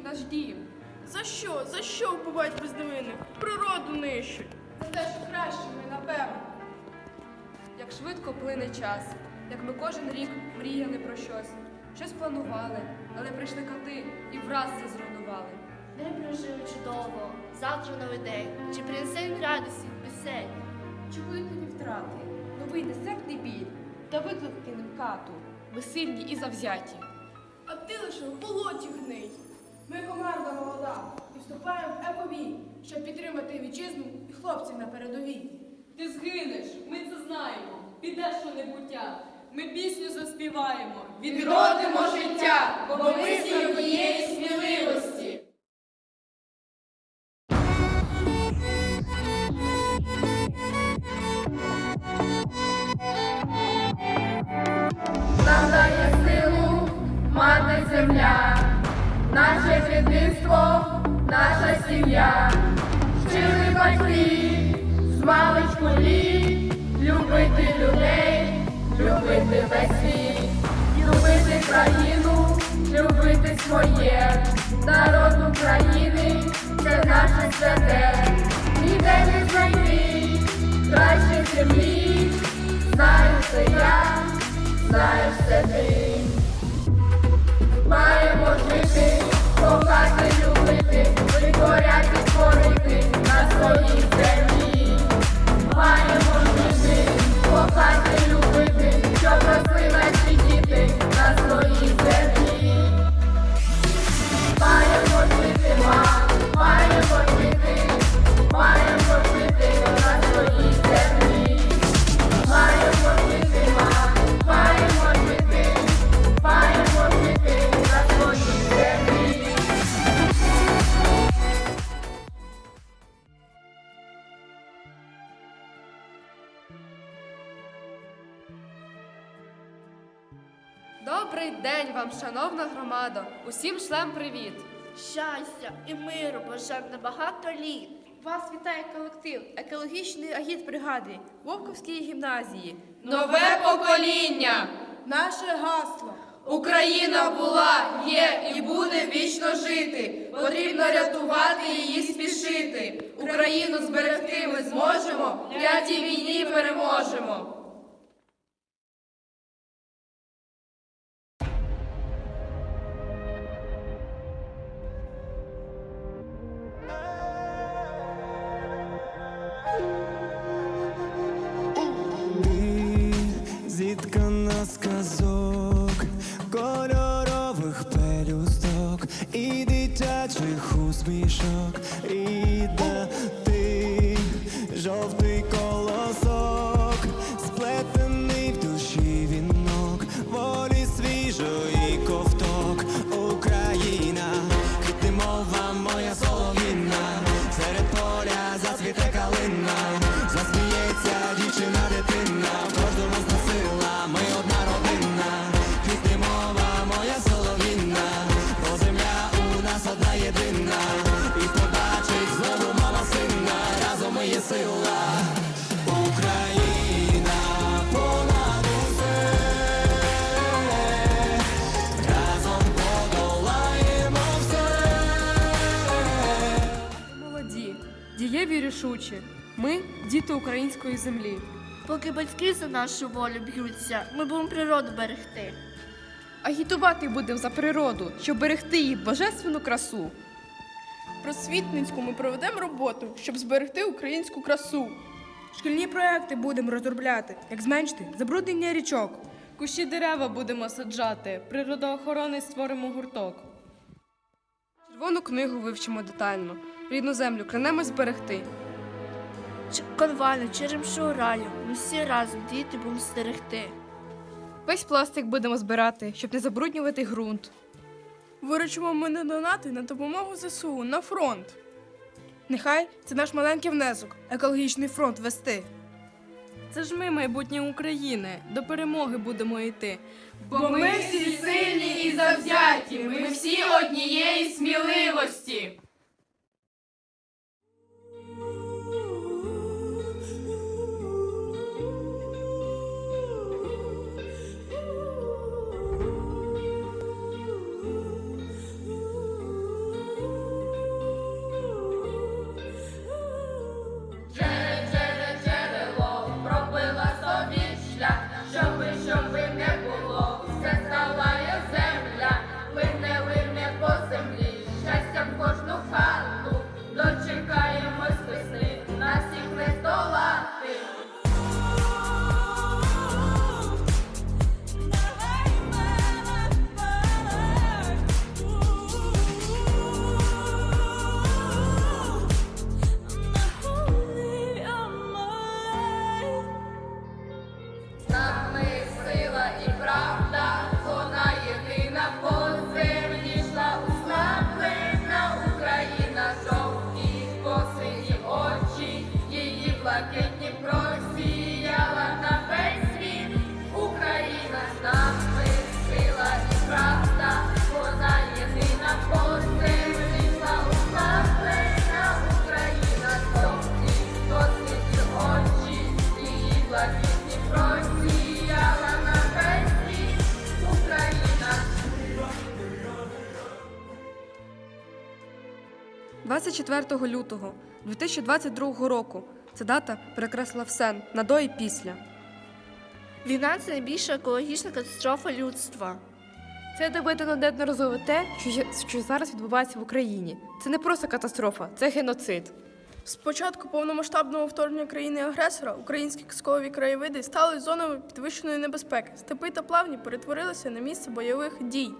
обстрілюють наш дім. За що? За що вбивають безневинних? Природу нищать. За те, що краще ми, напевно. Як швидко плине час, як ми кожен рік мріяли про щось, щось планували, але прийшли коти і враз це зруйнували. Ми прожили чудово, завтра новий день. Чи принесе він радості пісень? Чи тобі втрати? Новий нестерпний біль та виклик кинем кату. Ви сильні і завзяті. А ти лише в болоті гний. Ми команда молода і вступаємо в епові, щоб підтримати вітчизну і хлопців на передовій. Ти згинеш, ми це знаємо. Підеш у небуття. Ми пісню заспіваємо. Відродимо життя, бо ми всі однієї сміливості. Наше дитинство, наша сім'я, вчили батьки, з маличку літ, любити людей, любити весь світ, любити країну, любити своє, народ України, це наше святе, ніде не знайти, краще землі, знаю це я знаєш це ти. Маємо жити, кохати, любити, витворяти, творити на своїй землі. Маємо жити, кохати, любити, що росли Добрий вам, шановна громада! Усім шлем привіт! Щастя і миру бажаємо на багато літ. Вас вітає колектив екологічної агітбригади Вовковської гімназії. Нове покоління! Наше гасло. Україна була, є і буде вічно жити. Потрібно рятувати її, спішити. Україну зберегти ми зможемо. Клятій війні переможемо. Рішучі. Ми діти української землі. Поки батьки за нашу волю б'ються, ми будемо природу берегти. Агітувати будемо за природу, щоб берегти її божественну красу. Просвітницьку ми проведемо роботу, щоб зберегти українську красу. Шкільні проекти будемо розробляти, як зменшити забруднення річок. Кущі дерева будемо саджати. Природоохорони створимо гурток. Червону книгу вивчимо детально. Рідну землю клянемось зберегти. Чи конвальну, черемшу раю, ми всі разом діти будемо стерегти. Весь пластик будемо збирати, щоб не забруднювати ґрунт. Виручимо ми на донати на допомогу ЗСУ на фронт. Нехай це наш маленький внесок, екологічний фронт вести. Це ж ми, майбутнє України. До перемоги будемо йти. Бо ми всі сильні і завзяті, ми всі 24 лютого 2022 року ця дата перекреслила все на до і після. Війна це найбільша екологічна катастрофа людства. Це доведено неодноразово те, що, що зараз відбувається в Україні. Це не просто катастрофа, це геноцид. З початку повномасштабного вторгнення країни-агресора українські казкові краєвиди стали зонами підвищеної небезпеки. Степи та плавні перетворилися на місце бойових дій.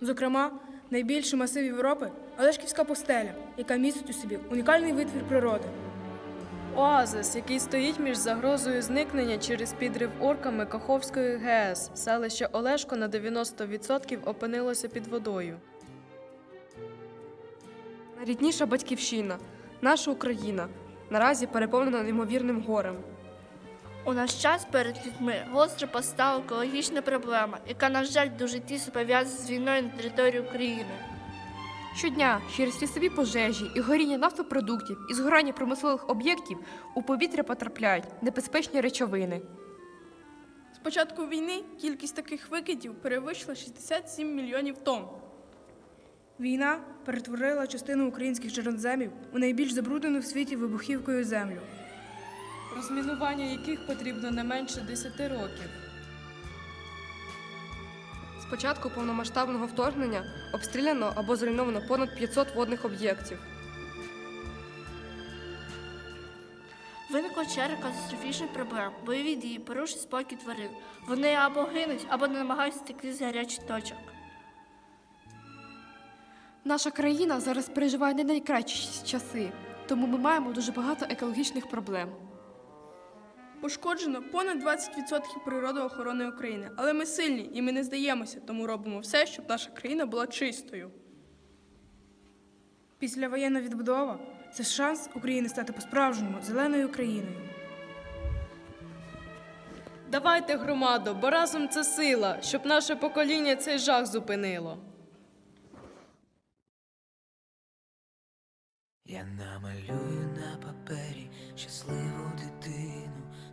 Зокрема, найбільший масив Європи Олешківська пустеля, яка містить у собі унікальний витвір природи. Оазис, який стоїть між загрозою зникнення через підрив орками Каховської ГЕС, селище Олешко на 90% опинилося під водою. Найрідніша батьківщина, наша Україна, наразі переповнена неймовірним горем. У наш час перед людьми гостро постала екологічна проблема, яка, на жаль, дуже тісно пов'язана з війною на території України. Щодня через лісові пожежі і горіння нафтопродуктів і згорання промислових об'єктів у повітря потрапляють небезпечні речовини. З початку війни кількість таких викидів перевищила 67 мільйонів тонн. Війна перетворила частину українських чорноземів у найбільш забруднену в світі вибухівкою землю. Розмінування яких потрібно не менше 10 років. З початку повномасштабного вторгнення обстріляно або зруйновано понад 500 водних об'єктів. Виникла черга катастрофічних проблем, бойові дії, порушують спокій тварин. Вони або гинуть, або намагаються втекти з гарячих точок. Наша країна зараз переживає не найкращі часи, тому ми маємо дуже багато екологічних проблем. Пошкоджено понад 20% природоохорони України, але ми сильні і ми не здаємося, тому робимо все, щоб наша країна була чистою. Післявоєнна відбудова це шанс України стати по-справжньому зеленою країною. Давайте громаду, бо разом це сила, щоб наше покоління цей жах зупинило. Я намалюю на папері щасливу дитину,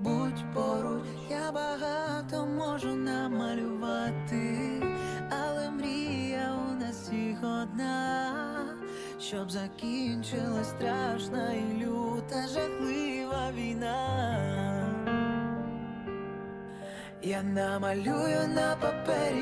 будь поруч. Я багато можу намалювати, але мрія у нас всіх одна, щоб закінчилась страшна і люта жахлива війна. Я намалюю на папері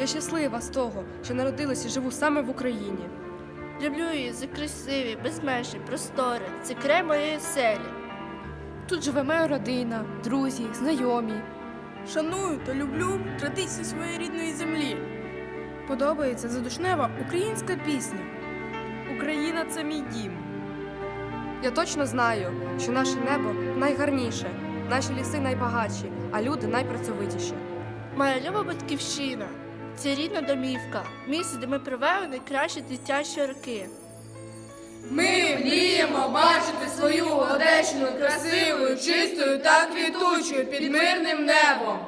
Я щаслива з того, що народилася і живу саме в Україні. Люблю її за красиві, безмежні, простори. Це край моєї селі. Тут живе моя родина, друзі, знайомі. Шаную та люблю традиції своєї рідної землі. Подобається задушнева українська пісня. Україна це мій дім. Я точно знаю, що наше небо найгарніше, наші ліси найбагатші, а люди найпрацьовитіші. Моя люба батьківщина. Це рідна домівка, місце, де ми провели найкращі дитячі роки. Ми мріємо бачити свою Одещину красивою, чистою та квітучою під мирним небом.